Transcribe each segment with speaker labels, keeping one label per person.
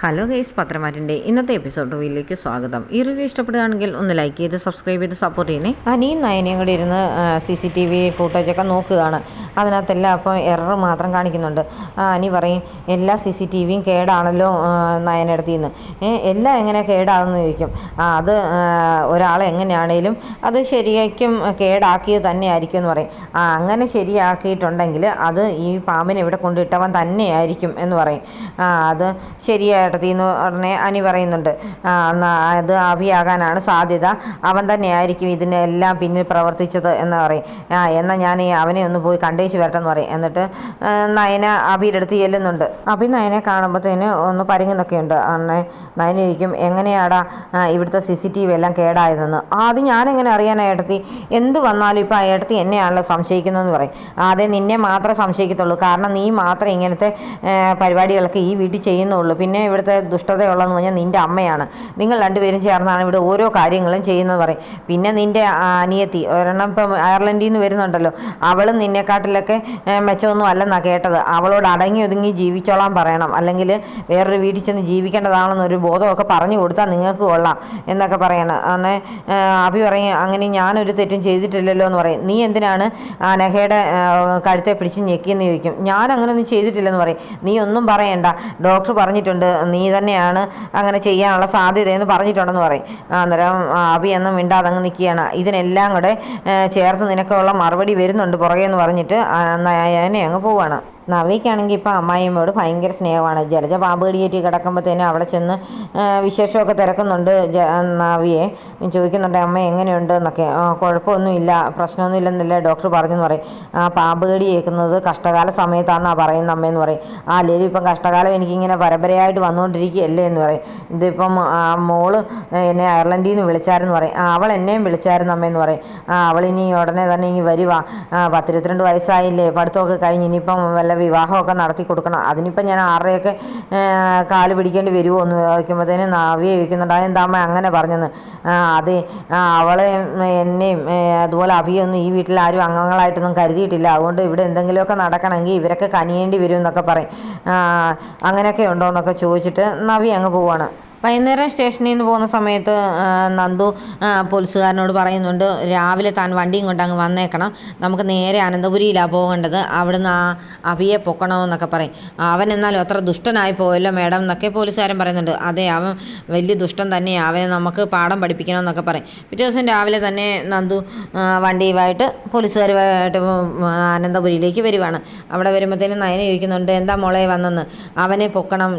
Speaker 1: Hello guys പത്രമാറ്റിന്റെ ഇന്നത്തെ episode റിവ്യൂയിലേക്ക് സ്വാഗതം. ഈ റിവ്യൂ ഇഷ്ടപ്പെടുകയാണെങ്കിൽ ഒന്ന് ലൈക്ക് ചെയ്ത് സബ്സ്ക്രൈബ് ചെയ്ത് സപ്പോർട്ട് ചെയ്യണേ. അനിയും നയനയും കൂടി ഇരുന്ന് സി സി ടി വി ഫുട്ടേജൊക്കെ നോക്കുകയാണ്. അതിനകത്തെല്ലാം അപ്പോൾ എറർ മാത്രം കാണിക്കുന്നുണ്ട്. അനി പറയും എല്ലാ സി സി ടി വിയും കേടാണല്ലോ നയനടുത്ത് നിന്ന് എല്ലാം എങ്ങനെ കേടാണെന്ന് ചോദിക്കും. അത് ഒരാളെങ്ങനെയാണേലും അത് ശരിയാക്കും കേടാക്കിയത് തന്നെ ആയിരിക്കും എന്ന് പറയും. അങ്ങനെ ശരിയാക്കിയിട്ടുണ്ടെങ്കിൽ അത് ഈ പാമ്പിനെ ഇവിടെ കൊണ്ടിട്ടവൻ തന്നെയായിരിക്കും എന്ന് പറയും. അത് അത് ശരിയായിട്ടത്തി എന്ന് ഉടനെ അനി പറയുന്നുണ്ട്. അത് ആവിയാകാനാണ് സാധ്യത. അവൻ തന്നെയായിരിക്കും ഇതിനെല്ലാം പിന്നിൽ പ്രവർത്തിച്ചത് എന്ന് പറയും. ആ എന്നാൽ ഞാൻ അവനെ ഒന്ന് പോയി കണ്ടേച്ച് വരട്ടെ എന്ന് പറയും. എന്നിട്ട് നയന അഭിയുടെ അടുത്ത് ചെല്ലുന്നുണ്ട്. അഭി നയനെ കാണുമ്പോഴത്തേന് ഒന്ന് പരുങ്ങുന്നൊക്കെ ഉണ്ട് അന്നെ നയന ചോദിക്കും എങ്ങനെയാടാ ഇവിടുത്തെ സി സി ടി വി എല്ലാം കേടായതെന്ന്? അത് ഞാനെങ്ങനെ അറിയാനാ ഏട്ടത്തി? എന്ത് വന്നാലും ഇപ്പോൾ ആ ഏട്ടത്തി എന്നെയാണല്ലോ സംശയിക്കുന്നതെന്ന് പറയും. അതെ നിന്നെ മാത്രമേ സംശയിക്കത്തുള്ളൂ. കാരണം നീ മാത്രമേ ഇങ്ങനത്തെ പരിപാടികളൊക്കെ ഈ വീട്ടിൽ ചെയ്യുന്നുള്ളൂ. പിന്നെ ഇവിടുത്തെ ദുഷ്ടതയുള്ളതെന്ന് പറഞ്ഞാൽ നിന്റെ അമ്മയാണ്. നിങ്ങൾ രണ്ടുപേരും ചേർന്നാണ് ഇവിടെ ഓരോ കാര്യങ്ങളും ചെയ്യുന്നത് പറയും. പിന്നെ നിന്റെ അനിയത്തി ഒരെണ്ണം ഇപ്പം അയർലൻഡിൽ നിന്ന് വരുന്നുണ്ടല്ലോ. അവളും നിന്നെക്കാട്ടിലൊക്കെ മെച്ചമൊന്നും അല്ലെന്നാണ് കേട്ടത്. അവളോട് അടങ്ങി ഒതുങ്ങി ജീവിച്ചോളാൻ പറയണം. അല്ലെങ്കിൽ വേറൊരു വീട്ടിൽ ചെന്ന് ജീവിക്കേണ്ടതാണെന്നൊരു ബോധമൊക്കെ പറഞ്ഞു കൊടുത്താൽ നിങ്ങൾക്ക് കൊള്ളാം എന്നൊക്കെ പറയണം. ആ, അഭി പറയും അങ്ങനെ ഞാനൊരു തെറ്റും ചെയ്തിട്ടില്ലല്ലോ എന്ന് പറയും. നീ എന്തിനാണ് ആ നെഹയുടെ ആ, കഴുത്തെ പിടിച്ച് ഞെക്കിയെന്ന് ചോദിക്കും? ഞാൻ അങ്ങനെ ഒന്നും ചെയ്തിട്ടില്ലെന്ന് പറയും. നീ ഒന്നും പറയണ്ട. ഡോക്ടർ പറഞ്ഞിട്ടുണ്ട് നീ തന്നെയാണ് അങ്ങനെ ചെയ്യാനുള്ള സാധ്യതയെന്ന് പറഞ്ഞിട്ടുണ്ടെന്ന് പറയും. അന്നേരം അഭി എന്നും മിണ്ടാതെ അങ്ങ് നിൽക്കുകയാണ് ഇതിനെല്ലാം കൂടെ ചേർത്ത് നിനക്കുള്ള മറുപടി വരുന്നുണ്ട് പുറകെ എന്ന് പറഞ്ഞിട്ട് നയനെ അങ്ങ് പോവാണ്. നവിക്കാണെങ്കിൽ ഇപ്പോൾ അമ്മായിയമ്മയോട് ഭയങ്കര സ്നേഹമാണ്. ജലജ പാമ്പ് കടിയേറ്റി കിടക്കുമ്പോഴത്തേനും അവിടെ ചെന്ന് വിശേഷമൊക്കെ തിരക്കുന്നുണ്ട് നവിയെ. ചോദിക്കുന്നുണ്ട് അമ്മ എങ്ങനെയുണ്ട്? എന്നൊക്കെ. കുഴപ്പമൊന്നുമില്ല കുഴപ്പമൊന്നുമില്ല പ്രശ്നമൊന്നുമില്ലെന്നില്ല ഡോക്ടർ പറഞ്ഞെന്ന് പറയും. ആ പാമ്പ് കടി കേൾക്കുന്നത് കഷ്ടകാല സമയത്താണെന്നാണ് പറയുന്നത് അമ്മയെന്ന് പറയും. ആ അല്ലെങ്കിൽ ഇപ്പം കഷ്ടകാലം എനിക്കിങ്ങനെ പരമ്പരയായിട്ട് വന്നുകൊണ്ടിരിക്കുകയല്ലേ എന്ന് പറയും. ഇതിപ്പം മോൾ എന്നെ അയർലൻഡിൽ നിന്ന് വിളിച്ചായിരുന്നു പറയും അവൾ എന്നെയും വിളിച്ചായിരുന്നു അമ്മയെന്ന് പറയും. അവളിനി ഉടനെ തന്നെ ഇനി വരുവാ. പത്തിരുപത്തിരണ്ട് വയസ്സായില്ലേ പഠിത്തമൊക്കെ കഴിഞ്ഞ് ഇനിയിപ്പം വല്ല വിവാഹമൊക്കെ നടത്തി കൊടുക്കണം. അതിനിപ്പം ഞാൻ ആരുടെയൊക്കെ കാൽ പിടിക്കേണ്ടി വരുമോ എന്ന് ചോദിക്കുമ്പോഴത്തേനും നാവിയെ ചോദിക്കുന്നുണ്ട്. അതെന്താ അമ്മ അങ്ങനെ പറഞ്ഞെന്ന്? അത് അവളെ എന്നെയും അതുപോലെ അഭിയൊന്നും ഈ വീട്ടിൽ ആരും അംഗങ്ങളായിട്ടൊന്നും കരുതിയിട്ടില്ല. അതുകൊണ്ട് ഇവിടെ എന്തെങ്കിലുമൊക്കെ നടക്കണമെങ്കിൽ ഇവരൊക്കെ കനിയേണ്ടി വരും എന്നൊക്കെ പറയും അങ്ങനെയൊക്കെ ഉണ്ടോ? എന്നൊക്കെ ചോദിച്ചിട്ട് നവി അങ്ങ് പോവാണ്. വൈകുന്നേരം സ്റ്റേഷനിൽ നിന്ന് പോകുന്ന സമയത്ത് നന്ദു പോലീസുകാരനോട് പറയുന്നുണ്ട് രാവിലെ താൻ വണ്ടിയും കൊണ്ട് അങ്ങ് വന്നേക്കണം. നമുക്ക് നേരെ അനന്തപുരിയിലാണ് പോകേണ്ടത്. അവിടുന്ന് ആ അഭിയെ പൊക്കണമെന്നൊക്കെ പറയും. അവൻ എന്നാലും അത്ര ദുഷ്ടനായി പോയല്ലോ മേഡം എന്നൊക്കെ പോലീസുകാരൻ പറയുന്നുണ്ട്. അതെ അവൻ വലിയ ദുഷ്ടൻ തന്നെയാണ് അവനെ നമുക്ക് പാഠം പഠിപ്പിക്കണം എന്നൊക്കെ പറയും. പിറ്റേ ദിവസം രാവിലെ തന്നെ നന്ദു വണ്ടിയുമായിട്ട് പോലീസുകാരുമായിട്ട് അനന്തപുരിയിലേക്ക് വരുവാണ്. അവിടെ വരുമ്പോഴത്തേനും നയന ചോദിക്കുന്നുണ്ട് എന്താ മോളെ വന്നെന്ന്? അവനെ പൊക്കണം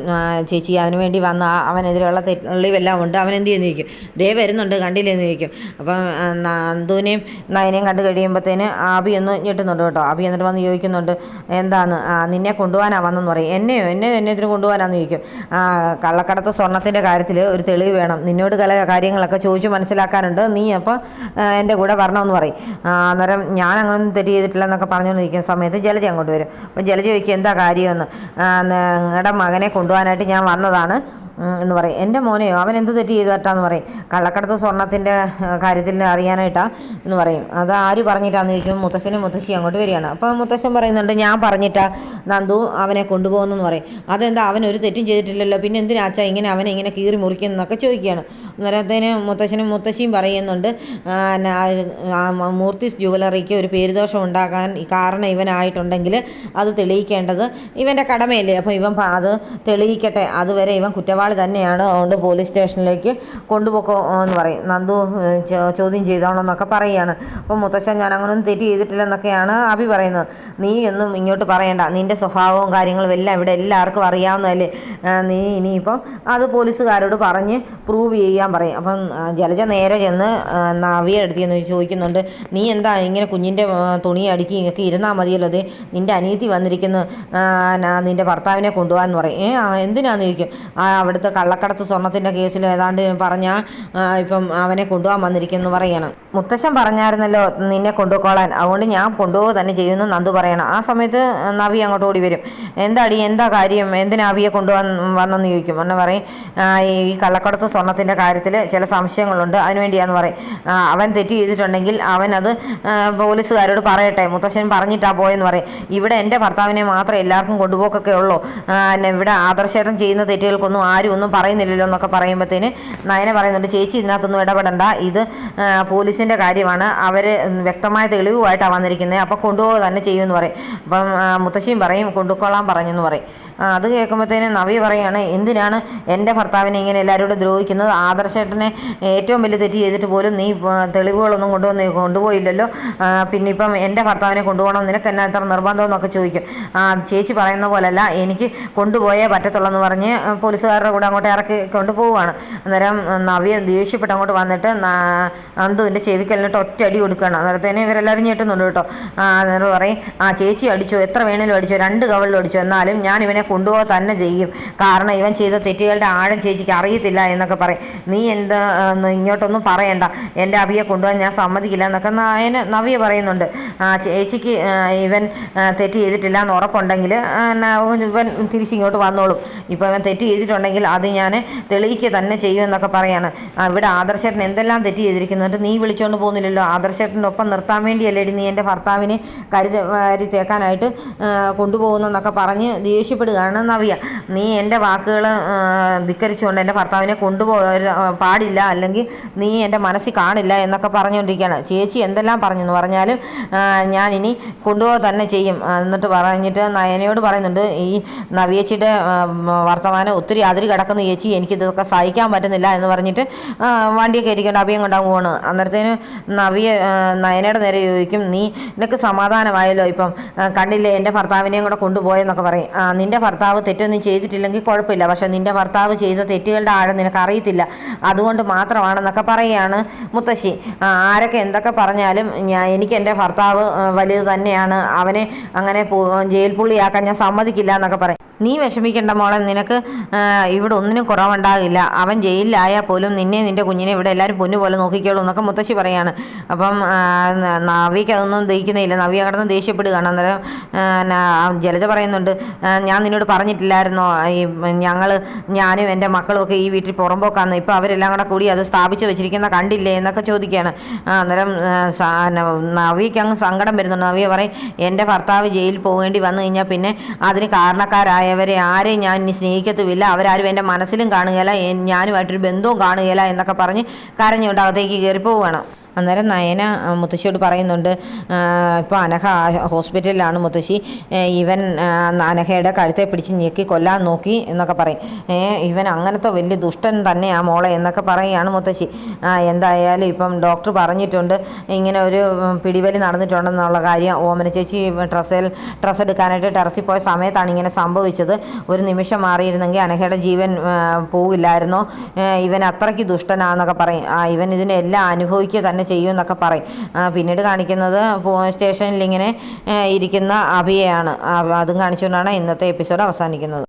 Speaker 1: ചേച്ചി. അതിനുവേണ്ടി വന്ന ആ അവനെതിരെയുള്ള തെളിവെല്ലാം ഉണ്ട്. അവൻ എന്ത് ചെയ്യുന്നു ചോദിക്കും ദേ വരുന്നുണ്ട് കണ്ടില്ലെന്ന് ചോദിക്കും. അപ്പം നന്ദുവിനെയും നയനെയും കണ്ടു കഴിയുമ്പോഴത്തേന് ആബി ഒന്ന് ഞെട്ടുന്നുണ്ട് കേട്ടോ. ആബി എന്നിട്ട് വന്ന് ചോദിക്കുന്നുണ്ട് എന്താന്ന് നിന്നെ കൊണ്ടുപോകാനാ വന്നെന്ന് പറയും. എന്നെയോ എന്നെ എന്നെ ഇതിന് കൊണ്ടുപോകാനാന്ന് ചോദിക്കും. കള്ളക്കടത്ത് സ്വർണത്തിന്റെ കാര്യത്തിൽ ഒരു തെളിവ് വേണം. നിന്നോട് കല കാര്യങ്ങളൊക്കെ ചോദിച്ച് മനസ്സിലാക്കാനുണ്ട്. നീ അപ്പോൾ എന്റെ കൂടെ വരണമെന്ന് പറയും. അന്നേരം ഞാൻ അങ്ങനൊന്നും തെറ്റ് ചെയ്തിട്ടില്ല എന്നൊക്കെ പറഞ്ഞുകൊണ്ടിരിക്കുന്ന സമയത്ത് ജലജ അങ്ങോട്ട് വരും. അപ്പം ജലജ ചോദിക്കും എന്താ കാര്യമെന്ന്? നിങ്ങളുടെ മകനെ കൊണ്ടുപോകാനായിട്ട് ഞാൻ വന്നതാണ്. എന്ന് പറയും. എന്റെ മോനെയോ അവൻ എന്ത് തെറ്റ് ചെയ്തിട്ടാന്ന് പറയും. കള്ളക്കടത്ത് സ്വർണത്തിന്റെ കാര്യത്തിൽ അറിയാനായിട്ടാ എന്ന് പറയും. അത് ആര് പറഞ്ഞിട്ടാന്ന് ചോദിക്കും. മുത്തശ്ശനും മുത്തശ്ശി അങ്ങോട്ട് വരികയാണ്. അപ്പോൾ മുത്തശ്ശൻ പറയുന്നുണ്ട് ഞാൻ പറഞ്ഞിട്ടാ നന്ദു അവനെ കൊണ്ടുപോകുന്നെന്ന് പറയും. അതെന്താ? അവൻ ഒരു തെറ്റും ചെയ്തിട്ടില്ലല്ലോ. പിന്നെ എന്തിനാ എന്തിനാച്ചാ ഇങ്ങനെ അവനെ ഇങ്ങനെ കീറി മുറിക്കുന്നൊക്കെ ചോദിക്കുകയാണ്. അന്നേരത്തേന് മുത്തശ്ശനും മുത്തശ്ശിയും പറയുന്നുണ്ട് മൂർത്തിസ് ജുവലറിക്ക് ഒരു പേരുദോഷം ഉണ്ടാക്കാൻ കാരണം ഇവനായിട്ടുണ്ടെങ്കിൽ അത് തെളിയിക്കേണ്ടത് ഇവന്റെ കടമയല്ലേ? അപ്പോൾ ഇവൻ അത് തെളിയിക്കട്ടെ. അതുവരെ ഇവൻ കുറ്റവാളി തന്നെയാണ് അതുകൊണ്ട് പോലീസ് സ്റ്റേഷനിലേക്ക് കൊണ്ടുപോക്കോ എന്ന് പറയും. നന്ദു ചോദ്യം ചെയ്തോണമെന്നൊക്കെ പറയുകയാണ് അപ്പോൾ മുത്തശ്ശൻ ഞാൻ അങ്ങനൊന്നും തെറ്റ് ചെയ്തിട്ടില്ലെന്നൊക്കെയാണ് അഭി പറയുന്നത്. നീ ഒന്നും ഇങ്ങോട്ട് പറയണ്ട. നിന്റെ സ്വഭാവവും കാര്യങ്ങളും എല്ലാം ഇവിടെ എല്ലാവർക്കും അറിയാവുന്നതല്ലേ. നീ ഇനിയിപ്പം അത് പോലീസുകാരോട് പറഞ്ഞ് പ്രൂവ് ചെയ്യാൻ പറയും. അപ്പം ജലജ നേരെ ചെന്ന് നവിയെ അടുത്ത് ചെന്ന് ചോദിക്കുന്നുണ്ട് നീ എന്താ ഇങ്ങനെ കുഞ്ഞിന്റെ തുണി അടുക്കി ഇങ്ങനെ ഇരുന്നാൽ മതിയല്ലോ അതെ നിന്റെ അനിയത്തി വന്നിരിക്കുന്നു. നിന്റെ ഭർത്താവിനെ കൊണ്ടുപോകാൻ പറയും. ഏ എന്തിനാന്ന് ചോദിക്കും? ആ അവിടുത്തെ കള്ളക്കടത്ത് സ്വർണത്തിന്റെ കേസിൽ ഏതാണ്ട് പറഞ്ഞാൽ ഇപ്പം അവനെ കൊണ്ടുപോകാൻ വന്നിരിക്കുന്നു പറയണം. മുത്തശ്ശൻ പറഞ്ഞായിരുന്നല്ലോ നിന്നെ കൊണ്ടുപോയിക്കോളാൻ. അതുകൊണ്ട് ഞാൻ കൊണ്ടുപോകുക തന്നെ ചെയ്യുന്നു നന്ദു പറയണം. ആ സമയത്ത് നവി അങ്ങോട്ട് ഓടി വരും. എന്താടി എന്താ കാര്യം? എന്തിനാ അവിയെ കൊണ്ടുപോകാൻ വന്നെന്ന് ചോദിക്കും. എന്ന് പറയും ഈ കള്ളക്കടത്ത് സ്വർണത്തിന്റെ കാര്യത്തിൽ ചില സംശയങ്ങളുണ്ട്. അതിനുവേണ്ടിയാന്ന് പറയും. അവൻ തെറ്റ് ചെയ്തിട്ടുണ്ടെങ്കിൽ അവൻ അത് പോലീസുകാരോട് പറയട്ടെ. മുത്തശ്ശൻ പറഞ്ഞിട്ടാ പോയെന്ന് പറയും. ഇവിടെ എന്റെ ഭർത്താവിനെ മാത്രമേ എല്ലാവർക്കും കൊണ്ടുപോക്കൊക്കെ ഉള്ളൂ. പിന്നെ ഇവിടെ ആദർശേട്ടൻ ചെയ്യുന്ന തെറ്റുകൾക്കൊന്നും ആരും ആരും ഒന്നും പറയുന്നില്ലല്ലോ എന്നൊക്കെ പറയുമ്പോഴത്തേന് നയന പറയുന്നുണ്ട് ചേച്ചി ഇതിനകത്തൊന്നും ഇടപെടണ്ട. ഇത് പോലീസിന്റെ കാര്യമാണ്. അവർ വ്യക്തമായ തെളിവുമായിട്ടാണ് വന്നിരിക്കുന്നത് അപ്പോൾ കൊണ്ടുപോകുക തന്നെ ചെയ്യുമെന്ന് പറയും. അപ്പം മുത്തശ്ശിയും പറയും കൊണ്ടുക്കൊള്ളാൻ പറഞ്ഞെന്ന് പറയും. അത് കേൾക്കുമ്പോഴത്തേനും നവി പറയാണ് എന്തിനാണ് എന്റെ ഭർത്താവിനെ ഇങ്ങനെ എല്ലാവരോടും ദ്രോഹിക്കുന്നത്? ആദർശേട്ടനെ ഏറ്റവും വലിയ തെറ്റ് ചെയ്തിട്ട് പോലും നീ തെളിവുകളൊന്നും കൊണ്ടുവന്ന് കൊണ്ടുപോയില്ലല്ലോ? പിന്നെ ഇപ്പം എന്റെ ഭർത്താവിനെ കൊണ്ടുപോകണം. നിനക്ക് എന്നാ എത്ര നിർബന്ധമെന്നൊക്കെ ചോദിക്കും. ചേച്ചി പറയുന്ന പോലല്ല എനിക്ക് കൊണ്ടുപോയേ പറ്റത്തുള്ളൂ എന്ന് പറഞ്ഞ് പോലീസുകാരുടെ കൂടെ അങ്ങോട്ട് ഇറക്കി കൊണ്ടുപോവുകയാണ്. അന്നേരം നവിയെ ദേഷ്യപ്പെട്ട് അങ്ങോട്ട് വന്നിട്ട് അന്തുവിന്റെ ചെവിക്കലിനിട്ട് ഒറ്റ അടി കൊടുക്കുകയാണ്. അന്നേരത്തേനെ ഇവരെല്ലാവരും ഞെട്ടുന്നുണ്ട് കേട്ടോ. അന്നേരം പറയും ആ ചേച്ചി അടിച്ചോ? എത്ര വേണേലും അടിച്ചോ? രണ്ട് കവളിലും അടിച്ചോ? എന്നാലും ഞാൻ ഇവനെ കൊണ്ടുപോകുക തന്നെ ചെയ്യും. കാരണം ഇവൻ ചെയ്ത തെറ്റുകളുടെ ആഴം ചേച്ചിക്ക് അറിയത്തില്ല എന്നൊക്കെ പറയും. നീ എന്താ ഇങ്ങോട്ടൊന്നും പറയണ്ട. എന്റെ അവിയെ കൊണ്ടുപോകാൻ ഞാൻ സമ്മതിക്കില്ല എന്നൊക്കെ നായന നവിയ പറയുന്നുണ്ട്. ചേച്ചിക്ക് ഇവൻ തെറ്റ് ചെയ്തിട്ടില്ല എന്ന് ഉറപ്പുണ്ടെങ്കിൽ ഇവൻ തിരിച്ചിങ്ങോട്ട് വന്നോളും. ഇപ്പോൾ ഇവൻ തെറ്റ് ചെയ്തിട്ടുണ്ടെങ്കിൽ അത് ഞാൻ തെളിയിക്കുക തന്നെ ചെയ്യും എന്നൊക്കെ പറയാണ്. ഇവിടെ ആദർശേട്ടൻ എന്തെല്ലാം തെറ്റ് ചെയ്തിരിക്കുന്നുണ്ട് നീ വിളിച്ചുകൊണ്ട് പോകുന്നില്ലല്ലോ. ആദർശേട്ടന്റെ ഒപ്പം നിർത്താൻ വേണ്ടിയല്ലേടി നീ എന്റെ ഭർത്താവിനെ കരുതി തേക്കാനായിട്ട് കൊണ്ടുപോകുന്നെന്നൊക്കെ പറഞ്ഞ് ദേഷ്യപ്പെടുക കാരണം നവ്യ നീ എന്റെ വാക്കുകൾ ധിക്കരിച്ചുകൊണ്ട് എന്റെ ഭർത്താവിനെ കൊണ്ടുപോകാൻ പാടില്ല അല്ലെങ്കിൽ നീ എന്റെ മനസ്സിൽ കാണില്ല എന്നൊക്കെ പറഞ്ഞുകൊണ്ടിരിക്കുകയാണ്. ചേച്ചി എന്തെല്ലാം പറഞ്ഞു എന്ന് പറഞ്ഞാലും ഞാൻ ഇനി കൊണ്ടുപോകാൻ തന്നെ ചെയ്യും. എന്നിട്ട് പറഞ്ഞിട്ട് നയനയോട് പറയുന്നുണ്ട് ഈ നവ്യേച്ചിയുടെ വർത്തമാനം ഒത്തിരി അതിരി കിടക്കുന്ന ചേച്ചി എനിക്കിതൊക്കെ സഹിക്കാൻ പറ്റുന്നില്ല എന്ന് പറഞ്ഞിട്ട് വണ്ടിയൊക്കെ ഇരിക്കേണ്ട അഭിയം കൊണ്ടാകും പോണ് അന്നേരത്തേന് നവിയെ നയനയുടെ നേരെ ചോദിക്കും നീ നിനക്ക് സമാധാനമായല്ലോ ഇപ്പം? കണ്ടില്ലേ എന്റെ ഭർത്താവിനെയും കൂടെ കൊണ്ടുപോയെന്നൊക്കെ പറയും. നിന്റെ ഭർത്താവ് തെറ്റൊന്നും ചെയ്തിട്ടില്ലെങ്കിൽ കുഴപ്പമില്ല. പക്ഷേ നിന്റെ ഭർത്താവ് ചെയ്ത തെറ്റുകളുടെ ആഴം നിനക്ക് അറിയത്തില്ല അതുകൊണ്ട് മാത്രമാണെന്നൊക്കെ പറയുകയാണ് മുത്തശ്ശി. ആരൊക്കെ എന്തൊക്കെ പറഞ്ഞാലും ഞാൻ എനിക്ക് എന്റെ ഭർത്താവ് വലുത് തന്നെയാണ്. അവനെ അങ്ങനെ ജയിൽ പുള്ളിയാക്കാൻ ഞാൻ സമ്മതിക്കില്ല എന്നൊക്കെ പറയും. നീ വിഷമിക്കേണ്ട മോളെ നിനക്ക് ഇവിടെ ഒന്നിനും കുറവുണ്ടാകില്ല. അവൻ ജയിലിലായാൽ പോലും നിന്നെ നിന്റെ കുഞ്ഞിനെ ഇവിടെ എല്ലാവരും പൊന്നു പോലെ നോക്കിക്കോളൂ എന്നൊക്കെ മുത്തശ്ശി പറയാണ്. അപ്പം നവിക്ക് അതൊന്നും ദഹിക്കുന്നില്ല. നവി കിടന്ന് ദേഷ്യപ്പെടുകയാണ്. അന്നേരം ജലജ പറയുന്നുണ്ട് ഞാൻ നിന്നോട് പറഞ്ഞിട്ടില്ലായിരുന്നോ? ഈ ഞങ്ങൾ ഞാനും എന്റെ മക്കളും ഒക്കെ ഈ വീട്ടിൽ പുറമ്പോക്കാന്ന്. ഇപ്പോൾ അവരെല്ലാം കൂടെ കൂടി അത് സ്ഥാപിച്ച് വെച്ചിരിക്കുന്ന കണ്ടില്ലേ എന്നൊക്കെ ചോദിക്കുകയാണ്. അന്നേരം നവിക്ക് അങ്ങ് സങ്കടം വരുന്നുണ്ട്. നവിയ പറയും എന്റെ ഭർത്താവ് ജയിലിൽ പോകേണ്ടി വന്നു കഴിഞ്ഞാൽ പിന്നെ അതിന് കാരണക്കാരായ ആയവരെ ആരെയും ഞാൻ ഇനി സ്നേഹിക്കത്തുമില്ല. അവരാരും എന്റെ മനസ്സിലും കാണുകയില്ല. ഞാനുമായിട്ടൊരു ബന്ധവും കാണുകയില്ല എന്നൊക്കെ പറഞ്ഞ് കരഞ്ഞുകൊണ്ട് അകത്തേക്ക് കയറി പോവുകയാണ് അന്നേരം നയന മുത്തശ്ശിയോട് പറയുന്നുണ്ട് ഇപ്പോൾ അനഘ ഹോസ്പിറ്റലിലാണ് മുത്തശ്ശി. ഇവൻ അനഘയുടെ കഴുത്തെ പിടിച്ച് ഞെക്കി കൊല്ലാൻ നോക്കി എന്നൊക്കെ പറയും. ഇവൻ അങ്ങനത്തെ വലിയ ദുഷ്ടൻ തന്നെ ആ മോളെ എന്നൊക്കെ പറയുകയാണ് മുത്തശ്ശി. എന്തായാലും ഇപ്പം ഡോക്ടർ പറഞ്ഞിട്ടുണ്ട് ഇങ്ങനെ ഒരു പിടിവലി നടന്നിട്ടുണ്ടെന്നുള്ള കാര്യം ഓമന ചേച്ചി ഡ്രസ്സിൽ ഡ്രസ്സ് എടുക്കാനായിട്ട് ടെറസിൽ പോയ സമയത്താണ് ഇങ്ങനെ സംഭവിച്ചത്. ഒരു നിമിഷം മാറിയിരുന്നെങ്കിൽ അനഘയുടെ ജീവൻ പോകില്ലായിരുന്നോ ഇവൻ അത്രയ്ക്ക് ദുഷ്ടനാന്നൊക്കെ പറയും. ഇവൻ ഇതിനെല്ലാം അനുഭവിക്കുക തന്നെ ചെയ്യുമെന്നൊക്കെ പറയും. പിന്നീട് കാണിക്കുന്നത് സ്റ്റേഷനിൽ ഇങ്ങനെ ഇരിക്കുന്ന അഭിയയാണ്. അതും കാണിച്ചുകൊണ്ടാണ് ഇന്നത്തെ എപ്പിസോഡ് അവസാനിക്കുന്നത്.